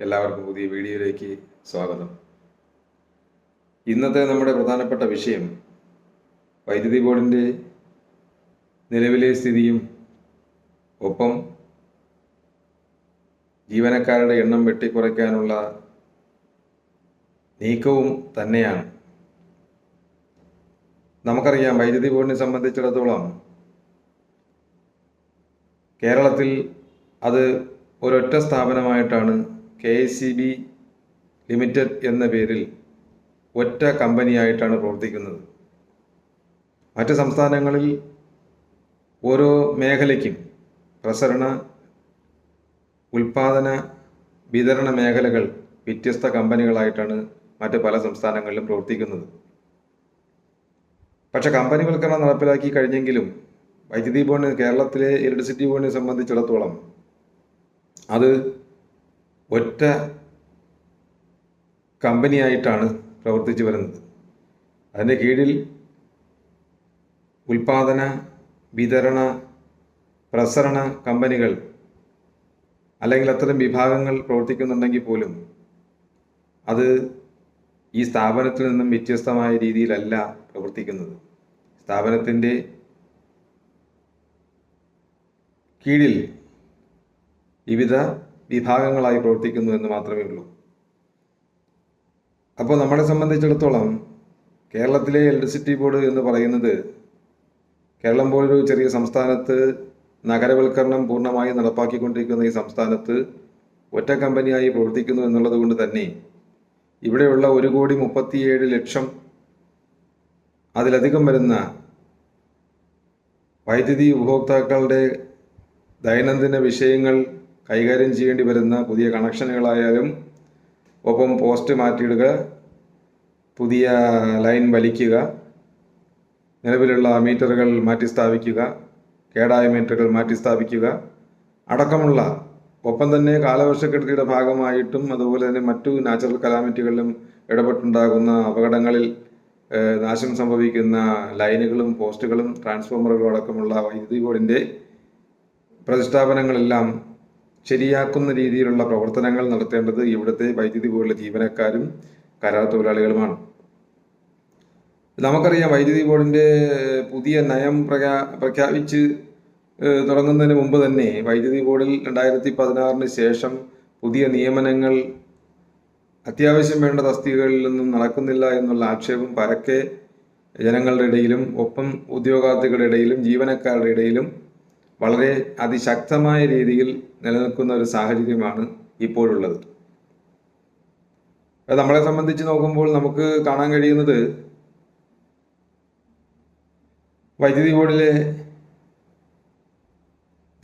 എല്ലാവർക്കും പുതിയ വീഡിയോയിലേക്ക് സ്വാഗതം. ഇന്നത്തെ നമ്മുടെ പ്രധാനപ്പെട്ട വിഷയം വൈദ്യുതി ബോർഡിന്റെ നിലവിലെ സ്ഥിതിയും ഒപ്പം ജീവനക്കാരുടെ എണ്ണം വെട്ടിക്കുറയ്ക്കാനുള്ള നീക്കവും തന്നെയാണ്. നമുക്കറിയാം വൈദ്യുതി ബോർഡിനെ സംബന്ധിച്ചിടത്തോളം കേരളത്തിൽ അത് ഒരൊറ്റ സ്ഥാപനമായിട്ടാണ് കെ സി ബി ലിമിറ്റഡ് എന്ന പേരിൽ ഒറ്റ കമ്പനിയായിട്ടാണ് പ്രവർത്തിക്കുന്നത്. മറ്റ് സംസ്ഥാനങ്ങളിൽ ഓരോ മേഖലയ്ക്കും പ്രസരണ ഉൽപാദന വിതരണ മേഖലകൾ വ്യത്യസ്ത കമ്പനികളായിട്ടാണ് മറ്റ് പല സംസ്ഥാനങ്ങളിലും പ്രവർത്തിക്കുന്നത്. പക്ഷെ കമ്പനിവൽക്കരണം നടപ്പിലാക്കി കഴിഞ്ഞെങ്കിലും വൈദ്യുതി ബോർഡിന് കേരളത്തിലെ ഇലക്ട്രിസിറ്റി ബോർഡിനെ സംബന്ധിച്ചിടത്തോളം അത് ഒറ്റ കമ്പനിയായിട്ടാണ് പ്രവർത്തിച്ചു വരുന്നത്. അതിന്റെ കീഴിൽ ഉൽപാദന വിതരണ പ്രസരണ കമ്പനികൾ അല്ലെങ്കിൽ അത്തരം വിഭാഗങ്ങൾ പ്രവർത്തിക്കുന്നുണ്ടെങ്കിൽ പോലും അത് ഈ സ്ഥാപനത്തിൽ നിന്നും വ്യത്യസ്തമായ രീതിയിലല്ല പ്രവർത്തിക്കുന്നത്. സ്ഥാപനത്തിന്റെ കീഴിൽ വിവിധ വിഭാഗങ്ങളായി പ്രവർത്തിക്കുന്നു എന്ന് മാത്രമേ ഉള്ളൂ. അപ്പോൾ നമ്മളെ സംബന്ധിച്ചിടത്തോളം കേരളത്തിലെ ഇലക്ട്രിസിറ്റി ബോർഡ് എന്ന് പറയുന്നത് കേരളം പോലൊരു ചെറിയ സംസ്ഥാനത്ത് നഗരവൽക്കരണം പൂർണമായി നടപ്പാക്കിക്കൊണ്ടിരിക്കുന്ന ഈ സംസ്ഥാനത്ത് ഒറ്റ കമ്പനിയായി പ്രവർത്തിക്കുന്നു എന്നുള്ളത് കൊണ്ട് തന്നെ ഇവിടെയുള്ള ഒരു കോടി മുപ്പത്തിയേഴ് ലക്ഷം അതിലധികം വരുന്ന വൈദ്യുതി ഉപഭോക്താക്കളുടെ ദൈനംദിന വിഷയങ്ങൾ കൈകാര്യം ചെയ്യേണ്ടി വരുന്ന പുതിയ കണക്ഷനുകളായാലും ഒപ്പം പോസ്റ്റ് മാറ്റിയിടുക പുതിയ ലൈൻ വലിക്കുക നിലവിലുള്ള മീറ്ററുകൾ മാറ്റി സ്ഥാപിക്കുക കേടായ മീറ്ററുകൾ മാറ്റി സ്ഥാപിക്കുക അടക്കമുള്ള ഒപ്പം തന്നെ കാലവർഷക്കെടുതിയുടെ ഭാഗമായിട്ടും അതുപോലെ തന്നെ മറ്റു നാച്ചുറൽ കലാമിറ്റികളിലും ഇടപെട്ടുണ്ടാകുന്ന അപകടങ്ങളിൽ നാശം സംഭവിക്കുന്ന ലൈനുകളും പോസ്റ്റുകളും ട്രാൻസ്ഫോമറുകളും അടക്കമുള്ള വൈദ്യുതി ബോർഡിന്റെ പ്രതിഷ്ഠാപനങ്ങളെല്ലാം ശരിയാക്കുന്ന രീതിയിലുള്ള പ്രവർത്തനങ്ങൾ നടത്തേണ്ടത് ഇവിടുത്തെ വൈദ്യുതി ബോർഡിലെ ജീവനക്കാരും കരാർ തൊഴിലാളികളുമാണ്. നമുക്കറിയാം വൈദ്യുതി ബോർഡിന്റെ പുതിയ നയം പ്രഖ്യാ പ്രഖ്യാപിച്ച് തുടങ്ങുന്നതിന് മുമ്പ് തന്നെ വൈദ്യുതി ബോർഡിൽ രണ്ടായിരത്തി പതിനാറിന് ശേഷം പുതിയ നിയമനങ്ങൾ അത്യാവശ്യം വേണ്ട തസ്തികകളിൽ നിന്നും നടക്കുന്നില്ല എന്നുള്ള ആക്ഷേപം പരക്കെ ജനങ്ങളുടെ ഇടയിലും ഒപ്പം ഉദ്യോഗാർത്ഥികളുടെ ഇടയിലും ജീവനക്കാരുടെ ഇടയിലും വളരെ അതിശക്തമായ രീതിയിൽ നിലനിൽക്കുന്ന ഒരു സാഹചര്യമാണ് ഇപ്പോഴുള്ളത്. നമ്മളെ സംബന്ധിച്ച് നോക്കുമ്പോൾ നമുക്ക് കാണാൻ കഴിയുന്നത് വൈദ്യുതി ബോർഡിലെ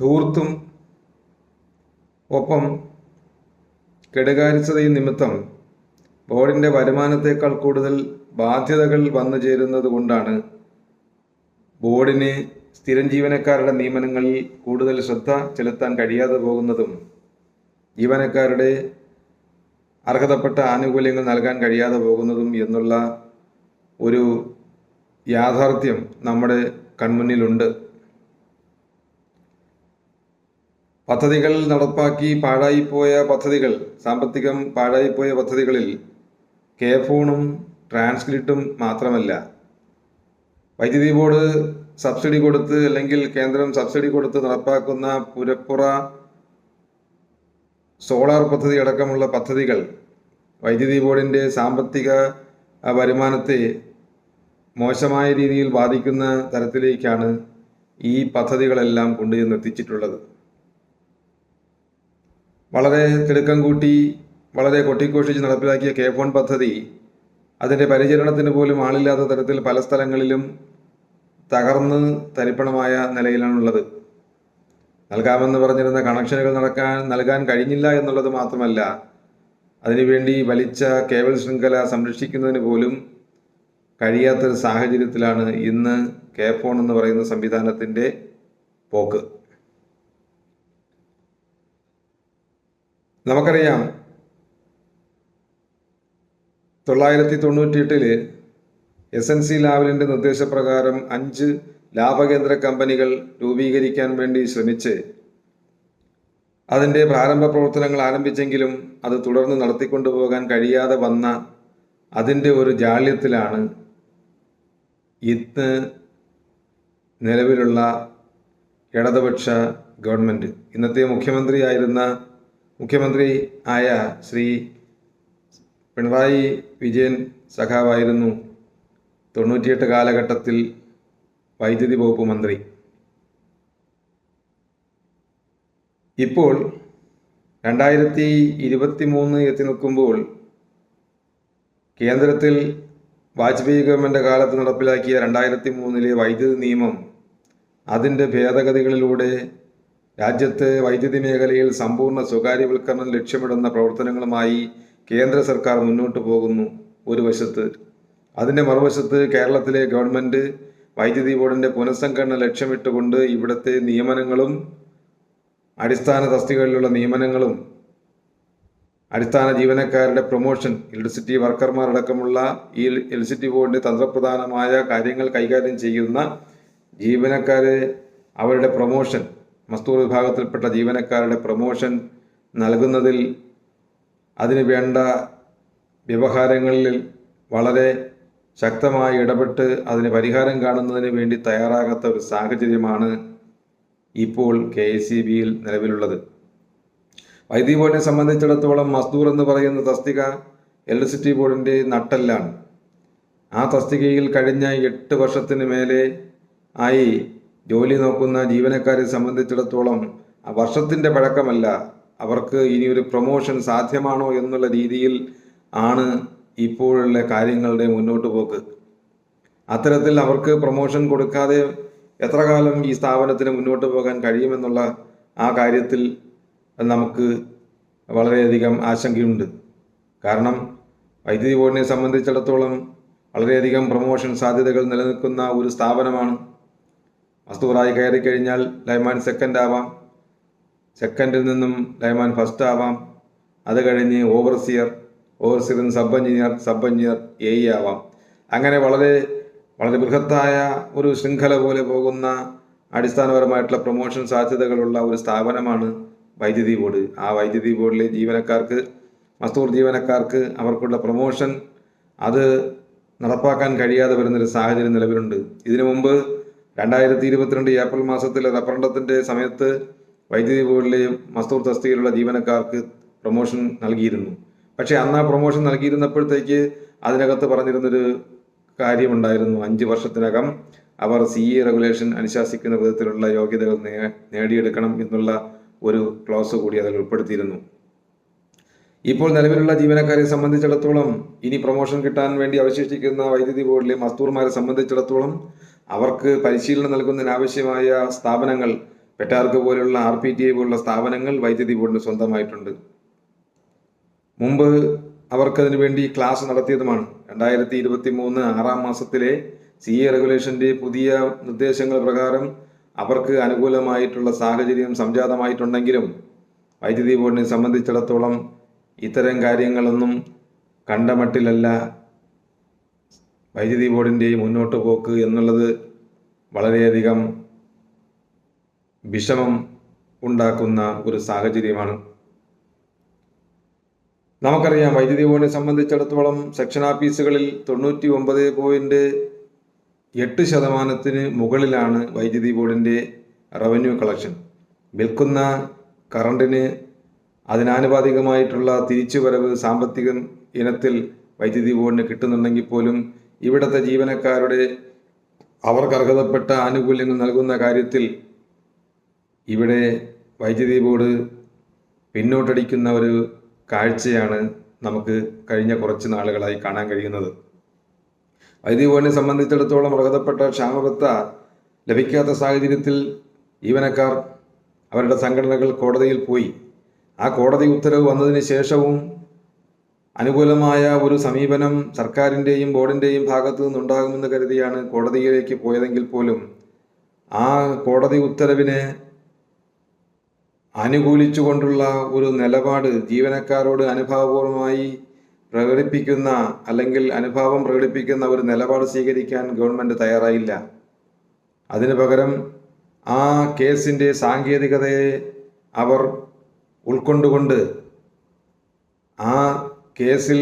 ധൂർത്തും ഒപ്പം കെടുകാര്യസ്ഥതയും നിമിത്തം ബോർഡിന്റെ വരുമാനത്തേക്കാൾ കൂടുതൽ ബാധ്യതകൾ വന്നു ചേരുന്നത് കൊണ്ടാണ് ബോർഡിന് സ്ഥിരം ജീവനക്കാരുടെ നിയമനങ്ങളിൽ കൂടുതൽ ശ്രദ്ധ ചെലുത്താൻ കഴിയാതെ പോകുന്നതും ജീവനക്കാരുടെ അർഹതപ്പെട്ട ആനുകൂല്യങ്ങൾ നൽകാൻ കഴിയാതെ പോകുന്നതും എന്നുള്ള ഒരു യാഥാർത്ഥ്യം നമ്മുടെ കൺമുന്നിലുണ്ട്. പദ്ധതികൾ നടപ്പാക്കി പാഴായിപ്പോയ പദ്ധതികൾ സാമ്പത്തികം പാഴായിപ്പോയ പദ്ധതികളിൽ കെ ഫോണും ട്രാൻസ്ക്രിപ്റ്റും മാത്രമല്ല. വൈദ്യുതി ബോർഡ് സബ്സിഡി കൊടുത്ത് അല്ലെങ്കിൽ കേന്ദ്രം സബ്സിഡി കൊടുത്ത് നടപ്പാക്കുന്ന പുരപ്പുറ സോളാർ പദ്ധതി അടക്കമുള്ള പദ്ധതികൾ വൈദ്യുതി ബോർഡിന്റെ സാമ്പത്തിക വരുമാനത്തെ മോശമായ രീതിയിൽ ബാധിക്കുന്ന തരത്തിലേക്കാണ് ഈ പദ്ധതികളെല്ലാം കൊണ്ടുചെന്ന് എത്തിച്ചിട്ടുള്ളത്. വളരെ തിടുക്കം കൂട്ടി വളരെ കൊട്ടിഘോഷിച്ച് നടപ്പിലാക്കിയ കെ ഫോൺ പദ്ധതി അതിന്റെ പരിചരണത്തിന് പോലും ആളില്ലാത്ത തരത്തിൽ പല സ്ഥലങ്ങളിലും തകർന്ന് തരിപ്പണമായ നിലയിലാണുള്ളത്. നൽകാമെന്ന് പറഞ്ഞിരുന്ന കണക്ഷനുകൾ നടക്കാൻ നൽകാൻ കഴിഞ്ഞില്ല എന്നുള്ളത് മാത്രമല്ല അതിനുവേണ്ടി വലിച്ച കേബിൾ ശൃംഖല സംരക്ഷിക്കുന്നതിന് പോലും കഴിയാത്തൊരു സാഹചര്യത്തിലാണ് ഇന്ന് കെ ഫോൺ എന്ന് പറയുന്ന സംവിധാനത്തിന്റെ പോക്ക്. നമുക്കറിയാം തൊള്ളായിരത്തി തൊണ്ണൂറ്റിയെട്ടിൽ എസ് എൻ സി ലാവലിന്റെ നിർദ്ദേശപ്രകാരം അഞ്ച് ലാഭകേന്ദ്ര കമ്പനികൾ രൂപീകരിക്കാൻ വേണ്ടി ശ്രമിച്ച് അതിന്റെ പ്രാരംഭ പ്രവർത്തനങ്ങൾ ആരംഭിച്ചെങ്കിലും അത് തുടർന്ന് നടത്തിക്കൊണ്ടുപോകാൻ കഴിയാതെ വന്ന അതിന്റെ ഒരു ജാള്യത്തിലാണ് ഇന്ന് നിലവിലുള്ള ഇടതുപക്ഷ ഗവൺമെന്റ് ഇന്നത്തെ മുഖ്യമന്ത്രിയായിരുന്ന മുഖ്യമന്ത്രി ആയ ശ്രീ പിണറായി വിജയൻ സഖാവായിരുന്നു തൊണ്ണൂറ്റിയെട്ട് കാലഘട്ടത്തിൽ വൈദ്യുതി വകുപ്പ് മന്ത്രി. ഇപ്പോൾ രണ്ടായിരത്തി ഇരുപത്തി മൂന്ന് എത്തി നിൽക്കുമ്പോൾ കേന്ദ്രത്തിൽ വാജ്പേയി ഗവൺമെന്റ് കാലത്ത് നടപ്പിലാക്കിയ രണ്ടായിരത്തി മൂന്നിലെ വൈദ്യുതി നിയമം അതിന്റെ ഭേദഗതികളിലൂടെ രാജ്യത്ത് വൈദ്യുതി മേഖലയിൽ സമ്പൂർണ സ്വകാര്യവൽക്കരണം ലക്ഷ്യമിടുന്ന പ്രവർത്തനങ്ങളുമായി കേന്ദ്ര സർക്കാർ മുന്നോട്ട് പോകുന്നു ഒരു വശത്ത്. അതിന്റെ മറുവശത്ത് കേരളത്തിലെ ഗവൺമെന്റ് വൈദ്യുതി ബോർഡിന്റെ പുനഃസംഘടന ലക്ഷ്യമിട്ടുകൊണ്ട് ഇവിടുത്തെ നിയമനങ്ങളും അടിസ്ഥാന തസ്തികകളിലുള്ള നിയമനങ്ങളും അടിസ്ഥാന ജീവനക്കാരുടെ പ്രൊമോഷൻ ഇലക്ട്രിസിറ്റി വർക്കർമാരടക്കമുള്ള ഈ ഇലക്ട്രിസിറ്റി ബോർഡിന്റെ തന്ത്രപ്രധാനമായ കാര്യങ്ങൾ കൈകാര്യം ചെയ്യുന്ന ജീവനക്കാരെ അവരുടെ പ്രൊമോഷൻ മസ്തൂർ വിഭാഗത്തിൽപ്പെട്ട ജീവനക്കാരുടെ പ്രൊമോഷൻ നൽകുന്നതിൽ അതിന് വേണ്ട വ്യവഹാരങ്ങളിൽ വളരെ ശക്തമായി ഇടപെട്ട് അതിന് പരിഹാരം കാണുന്നതിന് വേണ്ടി തയ്യാറാകാത്ത ഒരു സാഹചര്യമാണ് ഇപ്പോൾ കെ എസ് സി ബിയിൽ നിലവിലുള്ളത്. വൈദ്യുതി ബോർഡിനെ സംബന്ധിച്ചിടത്തോളം മസ്ദൂർ എന്ന് പറയുന്ന തസ്തിക ഇലക്ട്രിസിറ്റി ബോർഡിന്റെ നട്ടെല്ലാണ്. ആ തസ്തികയിൽ കഴിഞ്ഞ എട്ട് വർഷത്തിന് മേലെ ആയി ജോലി നോക്കുന്ന ജീവനക്കാരെ സംബന്ധിച്ചിടത്തോളം വർഷത്തിന്റെ പഴക്കമല്ല. അവർക്ക് ഇനി ഒരു പ്രൊമോഷൻ സാധ്യമാണോ എന്നുള്ള രീതിയിൽ ആണ് ഇപ്പോഴുള്ള കാര്യങ്ങളുടെ മുന്നോട്ട് പോക്ക്. അത്തരത്തിൽ അവർക്ക് പ്രൊമോഷൻ കൊടുക്കാതെ എത്ര കാലം ഈ സ്ഥാപനത്തിന് മുന്നോട്ട് പോകാൻ കഴിയുമെന്നുള്ള ആ കാര്യത്തിൽ നമുക്ക് വളരെയധികം ആശങ്കയുണ്ട്. കാരണം വൈദ്യുതി ബോർഡിനെ സംബന്ധിച്ചിടത്തോളം വളരെയധികം പ്രൊമോഷൻ സാധ്യതകൾ നിലനിൽക്കുന്ന ഒരു സ്ഥാപനമാണ്. വസ്തുറായി കയറി കഴിഞ്ഞാൽ ലൈമാൻ സെക്കൻഡ് ആവാം. സെക്കൻഡിൽ നിന്നും ലൈമാൻ ഫസ്റ്റ് ആവാം. അത് കഴിഞ്ഞ് overseer overseer sub engineer sub engineer A E ആവാം. അങ്ങനെ വളരെ വളരെ ബൃഹത്തായ ഒരു ശൃംഖല പോലെ പോകുന്ന അടിസ്ഥാനപരമായിട്ടുള്ള പ്രൊമോഷൻ സാധ്യതകളുള്ള ഒരു സ്ഥാപനമാണ് വൈദ്യുതി ബോർഡ്. ആ വൈദ്യുതി ബോർഡിലെ ജീവനക്കാർക്ക് മസ്തൂർ ജീവനക്കാർക്ക് അവർക്കുള്ള പ്രൊമോഷൻ അത് നടപ്പാക്കാൻ കഴിയാതെ വരുന്നൊരു സാഹചര്യം നിലവിലുണ്ട്. ഇതിനു മുമ്പ് രണ്ടായിരത്തി ഇരുപത്തിരണ്ട് ഏപ്രിൽ മാസത്തിലെ റഫറണ്ടത്തിന്റെ സമയത്ത് വൈദ്യുതി ബോർഡിലെ മസ്തൂർ തസ്തികയിലുള്ള ജീവനക്കാർക്ക് പ്രൊമോഷൻ നൽകിയിരുന്നു. പക്ഷേ അന്ന് ആ പ്രൊമോഷൻ നൽകിയിരുന്നപ്പോഴത്തേക്ക് അതിനകത്ത് പറഞ്ഞിരുന്നൊരു കാര്യമുണ്ടായിരുന്നു. അഞ്ച് വർഷത്തിനകം അവർ സി ഇ റെഗുലേഷൻ അനുശാസിക്കുന്ന വിധത്തിലുള്ള യോഗ്യതകൾ നേടിയെടുക്കണം എന്നുള്ള ഒരു ക്ലോസ് കൂടി അതിൽ ഉൾപ്പെടുത്തിയിരുന്നു. ഇപ്പോൾ നിലവിലുള്ള ജീവനക്കാരെ സംബന്ധിച്ചിടത്തോളം ഇനി പ്രൊമോഷൻ കിട്ടാൻ വേണ്ടി അവശേഷിക്കുന്ന വൈദ്യുതി ബോർഡിലെ മസ്തൂർമാരെ സംബന്ധിച്ചിടത്തോളം അവർക്ക് പരിശീലനം നൽകുന്നതിനാവശ്യമായ സ്ഥാപനങ്ങൾ പെറ്റാർക്ക് പോലുള്ള ആർ പി ടി ഐ പോലുള്ള സ്ഥാപനങ്ങൾ വൈദ്യുതി ബോർഡിന് സ്വന്തമായിട്ടുണ്ട്. മുമ്പ് അവർക്കതിനു വേണ്ടി ക്ലാസ് നടത്തിയതുമാണ്. രണ്ടായിരത്തി ഇരുപത്തി മൂന്ന് ആറാം മാസത്തിലെ സി എ റെഗുലേഷന്റെ പുതിയ നിർദ്ദേശങ്ങൾ പ്രകാരം അവർക്ക് അനുകൂലമായിട്ടുള്ള സാഹചര്യം സംജാതമായിട്ടുണ്ടെങ്കിലും വൈദ്യുതി ബോർഡിനെ സംബന്ധിച്ചിടത്തോളം ഇത്തരം കാര്യങ്ങളൊന്നും കണ്ടമട്ടിലല്ല. വൈദ്യുതി ബോർഡിന്റെ മുന്നോട്ട് പോക്ക് എന്നുള്ളത് വളരെയധികം വിഷമം ഉണ്ടാക്കുന്ന ഒരു സാഹചര്യമാണ്. നമുക്കറിയാം വൈദ്യുതി ബോർഡിനെ സംബന്ധിച്ചിടത്തോളം സെക്ഷൻ ഓഫീസുകളിൽ തൊണ്ണൂറ്റി ഒമ്പത് പോയിന്റ് എട്ട് ശതമാനത്തിന് മുകളിലാണ് വൈദ്യുതി ബോർഡിന്റെ റവന്യൂ കളക്ഷൻ. വിൽക്കുന്ന കറണ്ടിന് അതിനാനുപാതികമായിട്ടുള്ള തിരിച്ചുവരവ് സാമ്പത്തിക ഇനത്തിൽ വൈദ്യുതി ബോർഡിന് കിട്ടുന്നുണ്ടെങ്കിൽ പോലും ഇവിടുത്തെ ജീവനക്കാരുടെ അവർക്ക് അർഹതപ്പെട്ട ആനുകൂല്യങ്ങൾ നൽകുന്ന കാര്യത്തിൽ ഇവിടെ വൈദ്യുതി ബോർഡ് പിന്നോട്ടടിക്കുന്ന ഒരു കാഴ്ചയാണ് നമുക്ക് കഴിഞ്ഞ കുറച്ച് നാളുകളായി കാണാൻ കഴിയുന്നത്. വൈദ്യുതി ബോർഡിനെ സംബന്ധിച്ചിടത്തോളം അർഹതപ്പെട്ട ക്ഷാമബത്ത ലഭിക്കാത്ത സാഹചര്യത്തിൽ ജീവനക്കാർ അവരുടെ സംഘടനകൾ കോടതിയിൽ പോയി. ആ കോടതി ഉത്തരവ് വന്നതിന് ശേഷവും അനുകൂലമായ ഒരു സമീപനം സർക്കാരിന്റെയും ബോർഡിന്റെയും ഭാഗത്തു നിന്നുണ്ടാകുമെന്ന് കരുതിയാണ് കോടതിയിലേക്ക് പോയതെങ്കിൽ പോലും ആ കോടതി ഉത്തരവിനെ അനുകൂലിച്ചുകൊണ്ടുള്ള ഒരു നിലപാട് ജീവനക്കാരോട് അനുഭാവപൂർവമായി പ്രകടിപ്പിക്കുന്ന അല്ലെങ്കിൽ അനുഭാവം പ്രകടിപ്പിക്കുന്ന ഒരു നിലപാട് സ്വീകരിക്കാൻ ഗവൺമെന്റ് തയ്യാറായില്ല. അതിനു പകരം ആ കേസിന്റെ സാങ്കേതികതയെ അവർ ഉൾക്കൊണ്ടുകൊണ്ട് ആ കേസിൽ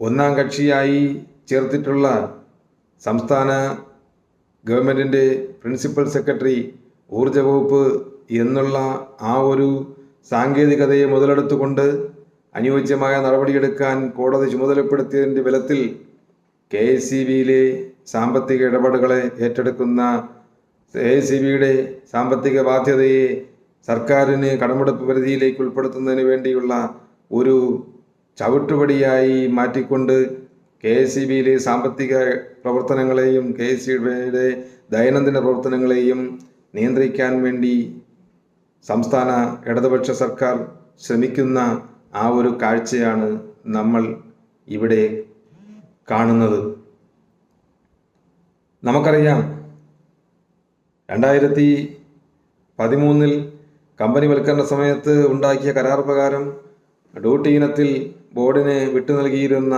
ഒന്നാം കക്ഷിയായി ചേർത്തിട്ടുള്ള സംസ്ഥാന ഗവൺമെന്റിന്റെ പ്രിൻസിപ്പൽ സെക്രട്ടറി ഊർജ വകുപ്പ് എന്നുള്ള ആ ഒരു സാങ്കേതികതയെ മുതലെടുത്തുകൊണ്ട് അനുയോജ്യമായ നടപടിയെടുക്കാൻ കോടതി ചുമതലപ്പെടുത്തിയതിന്റെ ബലത്തിൽ കെ എസ് സി ബിയിലെ സാമ്പത്തിക ഇടപാടുകളെ ഏറ്റെടുക്കുന്ന കെ സി ബിയുടെ സാമ്പത്തിക ബാധ്യതയെ സർക്കാരിന് കടമെടുപ്പ് പരിധിയിലേക്ക് ഉൾപ്പെടുത്തുന്നതിന് വേണ്ടിയുള്ള ഒരു ചവിട്ടുപടിയായി മാറ്റിക്കൊണ്ട് കെ എസ് സി ബിയിലെ സാമ്പത്തിക പ്രവർത്തനങ്ങളെയും കെ എസ് സി ബിയുടെ ദൈനംദിന പ്രവർത്തനങ്ങളെയും നിയന്ത്രിക്കാൻ വേണ്ടി സംസ്ഥാന ഇടതുപക്ഷ സർക്കാർ ശ്രമിക്കുന്ന ആ ഒരു കാഴ്ചയാണ് നമ്മൾ ഇവിടെ കാണുന്നത്. നമുക്കറിയാം രണ്ടായിരത്തി പതിമൂന്നിൽ കമ്പനി വൽക്കരണ സമയത്ത് ഉണ്ടാക്കിയ കരാർ പ്രകാരം ഡ്യൂട്ടി ഇനത്തിൽ ബോർഡിന് വിട്ടു നൽകിയിരുന്ന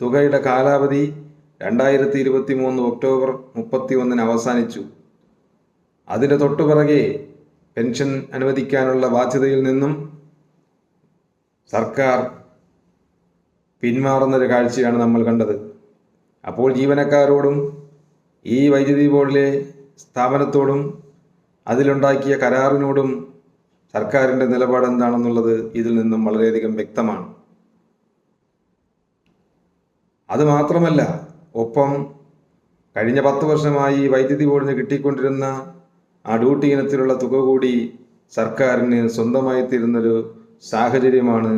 തുകയുടെ കാലാവധി രണ്ടായിരത്തി ഇരുപത്തി മൂന്ന് ഒക്ടോബർ മുപ്പത്തി ഒന്നിന് അവസാനിച്ചു. അതിന്റെ തൊട്ടുപിറകെ പെൻഷൻ അനുവദിക്കാനുള്ള ബാധ്യതയിൽ നിന്നും സർക്കാർ പിന്മാറുന്നൊരു കാഴ്ചയാണ് നമ്മൾ കണ്ടത്. അപ്പോൾ ജീവനക്കാരോടും ഈ വൈദ്യുതി ബോർഡിലെ സ്ഥാപനത്തോടും അതിലുണ്ടാക്കിയ കരാറിനോടും സർക്കാരിന്റെ നിലപാട് എന്താണെന്നുള്ളത് ഇതിൽ നിന്നും വളരെയധികം വ്യക്തമാണ്. അതുമാത്രമല്ല ഒപ്പം കഴിഞ്ഞ പത്ത് വർഷമായി വൈദ്യുതി ബോർഡിന് കിട്ടിക്കൊണ്ടിരുന്ന ആ ഡ്യൂട്ടി ഇനത്തിലുള്ള തുക കൂടി സർക്കാരിന് സ്വന്തമായി തീരുന്നൊരു സാഹചര്യമാണ്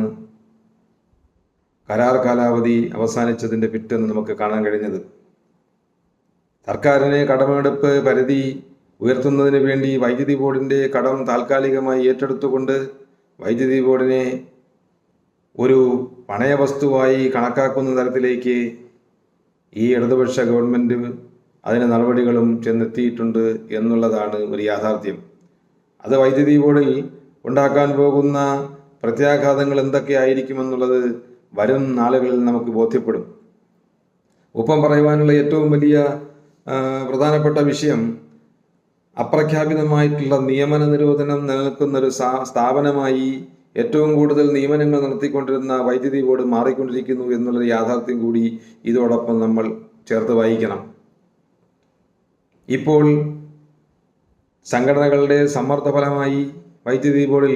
കരാർ കാലാവധി അവസാനിച്ചതിന്റെ പിറ്റെന്ന് നമുക്ക് കാണാൻ കഴിഞ്ഞത്. സർക്കാരിന് കടമെടുപ്പ് പരിധി ഉയർത്തുന്നതിന് വേണ്ടി വൈദ്യുതി ബോർഡിന്റെ കടം താൽക്കാലികമായി ഏറ്റെടുത്തുകൊണ്ട് വൈദ്യുതി ബോർഡിനെ ഒരു പണയവസ്തുവായി കണക്കാക്കുന്ന തരത്തിലേക്ക് ഈ ഇടതുപക്ഷ ഗവൺമെന്റ് അതിന് നടപടികളും ചെന്നെത്തിയിട്ടുണ്ട് എന്നുള്ളതാണ് ഒരു യാഥാർത്ഥ്യം. അത് വൈദ്യുതി ബോർഡിൽ ഉണ്ടാക്കാൻ പോകുന്ന പ്രത്യാഘാതങ്ങൾ എന്തൊക്കെയായിരിക്കുമെന്നുള്ളത് വരും നാളുകളിൽ നമുക്ക് ബോധ്യപ്പെടും. ഒപ്പം പറയുവാനുള്ള ഏറ്റവും വലിയ പ്രധാനപ്പെട്ട വിഷയം അപ്രഖ്യാപിതമായിട്ടുള്ള നിയമന നിരോധനം നിലനിൽക്കുന്ന ഒരു സ്ഥാപനമായി ഏറ്റവും കൂടുതൽ നിയമനങ്ങൾ നടത്തിക്കൊണ്ടിരുന്ന വൈദ്യുതി ബോർഡ് മാറിക്കൊണ്ടിരിക്കുന്നു എന്നുള്ളൊരു യാഥാർത്ഥ്യം കൂടി ഇതോടൊപ്പം നമ്മൾ ചേർത്ത് വായിക്കണം ഇപ്പോൾ സംഘടനകളുടെ സമ്മർദ്ദ ഫലമായി വൈദ്യുതി ബോർഡിൽ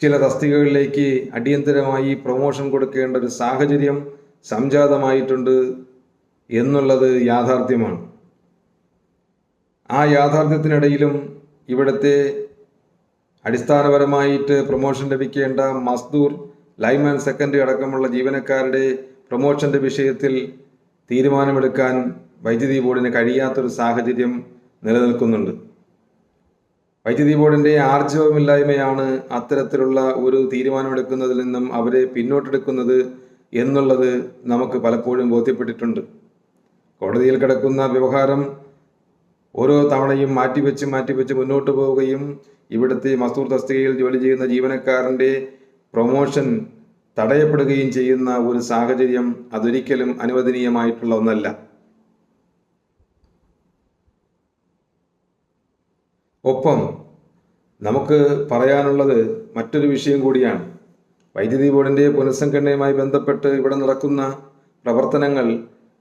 ചില തസ്തികകളിലേക്ക് അടിയന്തരമായി പ്രൊമോഷൻ കൊടുക്കേണ്ട ഒരു സാഹചര്യം സംജാതമായിട്ടുണ്ട് എന്നുള്ളത് യാഥാർത്ഥ്യമാണ്. ആ യാഥാർത്ഥ്യത്തിനിടയിലും ഇവിടുത്തെ അടിസ്ഥാനപരമായിട്ട് പ്രൊമോഷൻ ലഭിക്കേണ്ട മസ്ദൂർ ലൈമാൻ സെക്കൻഡറി അടക്കമുള്ള ജീവനക്കാരുടെ പ്രൊമോഷന്റെ വിഷയത്തിൽ തീരുമാനമെടുക്കാൻ വൈദ്യുതി ബോർഡിന് കഴിയാത്തൊരു സാഹചര്യം നിലനിൽക്കുന്നുണ്ട്. വൈദ്യുതി ബോർഡിന്റെ ആർജവമില്ലായ്മയാണ് അത്തരത്തിലുള്ള ഒരു തീരുമാനമെടുക്കുന്നതിൽ നിന്നും അവരെ പിന്നോട്ടെടുക്കുന്നത് എന്നുള്ളത് നമുക്ക് പലപ്പോഴും ബോധ്യപ്പെട്ടിട്ടുണ്ട്. കോടതിയിൽ കിടക്കുന്ന വ്യവഹാരം ഓരോ തവണയും മാറ്റിവെച്ച് മാറ്റിവെച്ച് മുന്നോട്ട് പോവുകയും ഇവിടുത്തെ മസൂർ തസ്തികയിൽ ജോലി ചെയ്യുന്ന ജീവനക്കാരന്റെ പ്രൊമോഷൻ തടയപ്പെടുകയും ചെയ്യുന്ന ഒരു സാഹചര്യം അതൊരിക്കലും അനുവദനീയമായിട്ടുള്ള ഒന്നല്ല. ഒപ്പം നമുക്ക് പറയാനുള്ളത് മറ്റൊരു വിഷയം കൂടിയാണ്. വൈദ്യുതി ബോർഡിന്റെ പുനഃസംഘടനയുമായി ബന്ധപ്പെട്ട് ഇവിടെ നടക്കുന്ന പ്രവർത്തനങ്ങൾ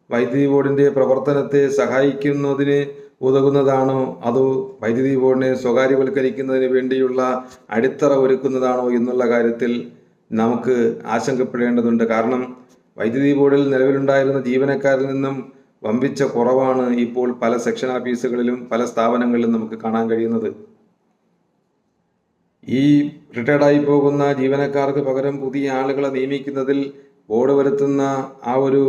വൈദ്യുതി ബോർഡിന്റെ പ്രവർത്തനത്തെ സഹായിക്കുന്നതിന് ഉതകുന്നതാണോ? അതോ വൈദ്യുതി ബോർഡിനെ സ്വകാര്യവൽക്കരിക്കുന്നതിന് വേണ്ടിയുള്ള അടിത്തറ ഒരുക്കുന്നതാണോ എന്നുള്ള കാര്യത്തിൽ നമുക്ക് ആശങ്കപ്പെടേണ്ടതുണ്ട്. കാരണം വൈദ്യുതി ബോർഡിൽ നിലവിലുണ്ടായിരുന്ന ജീവനക്കാരിൽ നിന്നും വമ്പിച്ച കുറവാണ് ഇപ്പോൾ പല സെക്ഷൻ ഓഫീസുകളിലും പല സ്ഥാപനങ്ങളിലും നമുക്ക് കാണാൻ കഴിയുന്നത്. ഈ റിട്ടയർഡായി പോകുന്ന ജീവനക്കാർക്ക് പകരം പുതിയ ആളുകളെ നിയമിക്കുന്നതിൽ ബോർഡ് വരുത്തുന്ന ആ ഒരു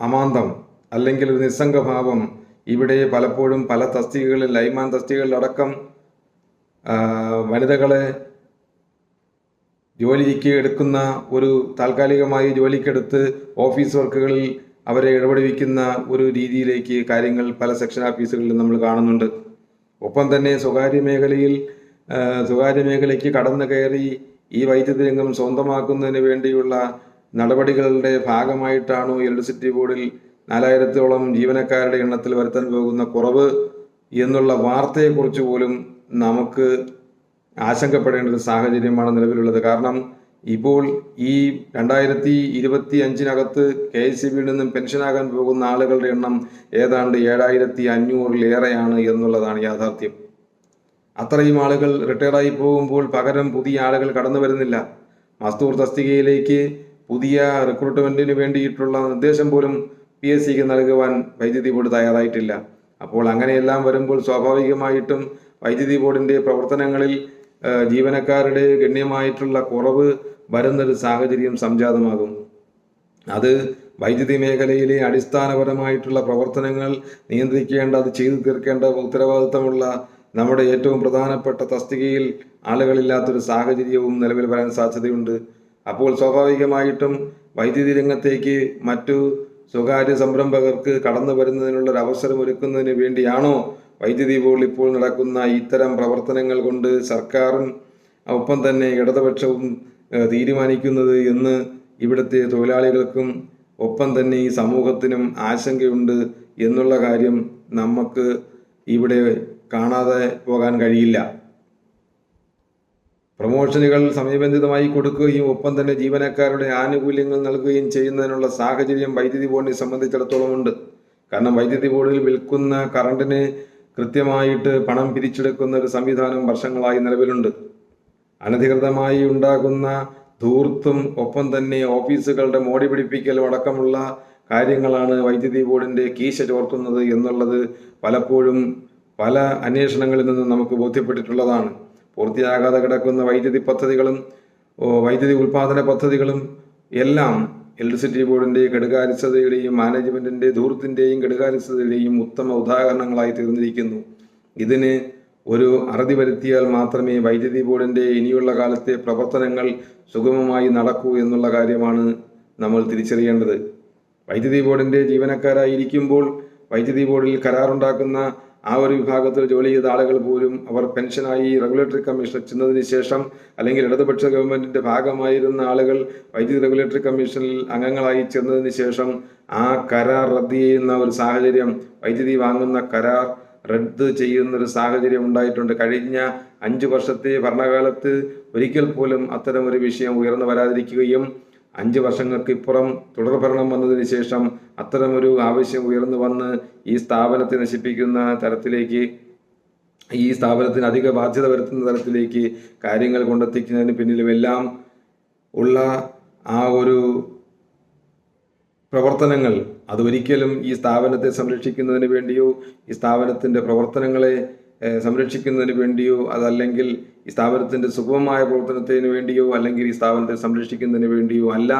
അമാന്തം അല്ലെങ്കിൽ ഒരു നിസ്സംഗഭാവം ഇവിടെ പലപ്പോഴും പല തസ്തികകളിൽ ലൈമാൻ തസ്തികകളിലടക്കം വനിതകളെ ജോലിക്ക് എടുക്കുന്ന ഒരു താൽക്കാലികമായി ജോലിക്കെടുത്ത് ഓഫീസ് വർക്കുകളിൽ അവരെ ഇടപെടുവിക്കുന്ന ഒരു രീതിയിലേക്ക് കാര്യങ്ങൾ പല സെക്ഷൻ ഓഫീസുകളിലും നമ്മൾ കാണുന്നുണ്ട്. ഒപ്പം തന്നെ സ്വകാര്യ മേഖലയിൽ സ്വകാര്യ മേഖലയ്ക്ക് കടന്നു കയറി ഈ വൈദ്യുതി രംഗം സ്വന്തമാക്കുന്നതിന് വേണ്ടിയുള്ള നടപടികളുടെ ഭാഗമായിട്ടാണോ ഇലക്ട്രിസിറ്റി ബോർഡിൽ നാലായിരത്തോളം ജീവനക്കാരുടെ എണ്ണത്തിൽ വരുത്താൻ പോകുന്ന കുറവ് എന്നുള്ള വാർത്തയെക്കുറിച്ച് പോലും നമുക്ക് ആശങ്കപ്പെടേണ്ട ഒരു സാഹചര്യമാണ് നിലവിലുള്ളത്. കാരണം ഇപ്പോൾ ഈ രണ്ടായിരത്തി ഇരുപത്തി അഞ്ചിനകത്ത് കെ എസ് സി ബിയിൽ നിന്നും പെൻഷനാകാൻ പോകുന്ന ആളുകളുടെ എണ്ണം ഏതാണ്ട് ഏഴായിരത്തി അഞ്ഞൂറിലേറെയാണ് എന്നുള്ളതാണ് യാഥാർത്ഥ്യം. അത്രയും ആളുകൾ റിട്ടയർഡായി പോകുമ്പോൾ പകരം പുതിയ ആളുകൾ കടന്നു വരുന്നില്ല. മസ്തൂർ തസ്തികയിലേക്ക് പുതിയ റിക്രൂട്ട്മെന്റിന് വേണ്ടിയിട്ടുള്ള നിർദ്ദേശം പോലും പി എസ് സിക്ക് നൽകുവാൻ വൈദ്യുതി ബോർഡ് തയ്യാറായിട്ടില്ല. അപ്പോൾ അങ്ങനെയെല്ലാം വരുമ്പോൾ സ്വാഭാവികമായിട്ടും വൈദ്യുതി ബോർഡിന്റെ പ്രവർത്തനങ്ങളിൽ ജീവനക്കാരുടെ ഗണ്യമായിട്ടുള്ള കുറവ് വരുന്നൊരു സാഹചര്യം സംജാതമാകും. അത് വൈദ്യുതി മേഖലയിലെ അടിസ്ഥാനപരമായിട്ടുള്ള പ്രവർത്തനങ്ങൾ നിയന്ത്രിക്കേണ്ട അത് ചെയ്തു തീർക്കേണ്ട ഉത്തരവാദിത്തമുള്ള നമ്മുടെ ഏറ്റവും പ്രധാനപ്പെട്ട തസ്തികയിൽ ആളുകളില്ലാത്തൊരു സാഹചര്യവും നിലവിൽ വരാൻ സാധ്യതയുണ്ട്. അപ്പോൾ സ്വാഭാവികമായിട്ടും വൈദ്യുതി രംഗത്തേക്ക് മറ്റു സ്വകാര്യ സംരംഭകർക്ക് കടന്നു വരുന്നതിനുള്ള ഒരു അവസരം ഒരുക്കുന്നതിന് വേണ്ടിയാണോ വൈദ്യുതി ബോർഡ് ഇപ്പോൾ നടക്കുന്ന ഇത്തരം പ്രവർത്തനങ്ങൾ കൊണ്ട് സർക്കാരും ഒപ്പം തന്നെ ഇടതുപക്ഷവും തീരുമാനിക്കുന്നത് എന്ന് ഇവിടുത്തെ തൊഴിലാളികൾക്കും ഒപ്പം തന്നെ ഈ സമൂഹത്തിനും ആശങ്കയുണ്ട് എന്നുള്ള കാര്യം നമുക്ക് ഇവിടെ കാണാതെ പോകാൻ കഴിയില്ല. പ്രമോഷനുകൾ സമയബന്ധിതമായി കൊടുക്കുകയും ഒപ്പം തന്നെ ജീവനക്കാരുടെ ആനുകൂല്യങ്ങൾ നൽകുകയും ചെയ്യുന്നതിനുള്ള സാഹചര്യം വൈദ്യുതി ബോർഡിനെ സംബന്ധിച്ചിടത്തോളം ഉണ്ട് കാരണം വൈദ്യുതി ബോർഡിൽ വിൽക്കുന്ന കറണ്ടിന് കൃത്യമായിട്ട് പണം പിരിച്ചെടുക്കുന്ന ഒരു സംവിധാനം വർഷങ്ങളായി നിലവിലുണ്ട്. അനധികൃതമായി ഉണ്ടാകുന്ന ധൂർത്തും ഒപ്പം തന്നെ ഓഫീസുകളുടെ മോടി പിടിപ്പിക്കലും അടക്കമുള്ള കാര്യങ്ങളാണ് വൈദ്യുതി ബോർഡിന്റെ കീശ ചോർത്തുന്നത് എന്നുള്ളത് പലപ്പോഴും പല അന്വേഷണങ്ങളിൽ നിന്നും നമുക്ക് ബോധ്യപ്പെട്ടിട്ടുള്ളതാണ്. പൂർത്തിയാകാതെ കിടക്കുന്ന വൈദ്യുതി പദ്ധതികളും വൈദ്യുതി ഉൽപാദന പദ്ധതികളും എല്ലാം ഇലക്ട്രിസിറ്റി ബോർഡിന്റെ കെടുകാരിസ്ഥതയുടെയും മാനേജ്മെന്റിന്റെ ധൂർത്തിന്റെയും കെടുകാരിസ്ഥതയുടെയും ഉത്തമ ഉദാഹരണങ്ങളായി തീർന്നിരിക്കുന്നു. ഇതിന് ഒരു അറുതി വരുത്തിയാൽ മാത്രമേ വൈദ്യുതി ബോർഡിന്റെ ഇനിയുള്ള കാലത്തെ പ്രവർത്തനങ്ങൾ സുഗമമായി നടക്കൂ എന്നുള്ള കാര്യമാണ് നമ്മൾ തിരിച്ചറിയേണ്ടത്. വൈദ്യുതി ബോർഡിന്റെ ജീവനക്കാരായിരിക്കുമ്പോൾ വൈദ്യുതി ബോർഡിൽ കരാറുണ്ടാക്കുന്ന ആ ഒരു വിഭാഗത്തിൽ ജോലി ചെയ്ത ആളുകൾ പോലും അവർ പെൻഷനായി റെഗുലേറ്ററി കമ്മീഷൻ ചെന്നതിന് ശേഷം അല്ലെങ്കിൽ ഇടതുപക്ഷ ഗവൺമെന്റിന്റെ ഭാഗമായിരുന്ന ആളുകൾ വൈദ്യുതി റെഗുലേറ്ററി കമ്മീഷനിൽ അംഗങ്ങളായി ചേർന്നതിന് ശേഷം ആ കരാർ റദ്ദ് ചെയ്യുന്ന ഒരു സാഹചര്യം വൈദ്യുതി വാങ്ങുന്ന കരാർ റദ്ദ് ചെയ്യുന്നൊരു സാഹചര്യം ഉണ്ടായിട്ടുണ്ട്. കഴിഞ്ഞ അഞ്ച് വർഷത്തെ ഭരണകാലത്ത് ഒരിക്കൽ പോലും അത്തരം ഒരു വിഷയം ഉയർന്നു വരാതിരിക്കുകയും അഞ്ച് വർഷങ്ങൾക്ക് ഇപ്പുറം തുടർഭരണം വന്നതിന് ശേഷം അത്തരമൊരു ആവശ്യം ഉയർന്നു വന്ന് ഈ സ്ഥാപനത്തെ നശിപ്പിക്കുന്ന തരത്തിലേക്ക് ഈ സ്ഥാപനത്തിന് അധിക ബാധ്യത വരുത്തുന്ന തരത്തിലേക്ക് കാര്യങ്ങൾ കൊണ്ടെത്തിക്കുന്നതിന് പിന്നിലുമെല്ലാം ഉള്ള ആ ഒരു പ്രവർത്തനങ്ങൾ അത് ഒരിക്കലും ഈ സ്ഥാപനത്തെ സംരക്ഷിക്കുന്നതിന് വേണ്ടിയോ ഈ സ്ഥാപനത്തിന്റെ പ്രവർത്തനങ്ങളെ സംരക്ഷിക്കുന്നതിന് വേണ്ടിയോ അതല്ലെങ്കിൽ ഈ സ്ഥാപനത്തിന്റെ സുഗമമായ പ്രവർത്തനത്തിന് വേണ്ടിയോ അല്ലെങ്കിൽ ഈ സ്ഥാപനത്തെ സംരക്ഷിക്കുന്നതിന് വേണ്ടിയോ അല്ല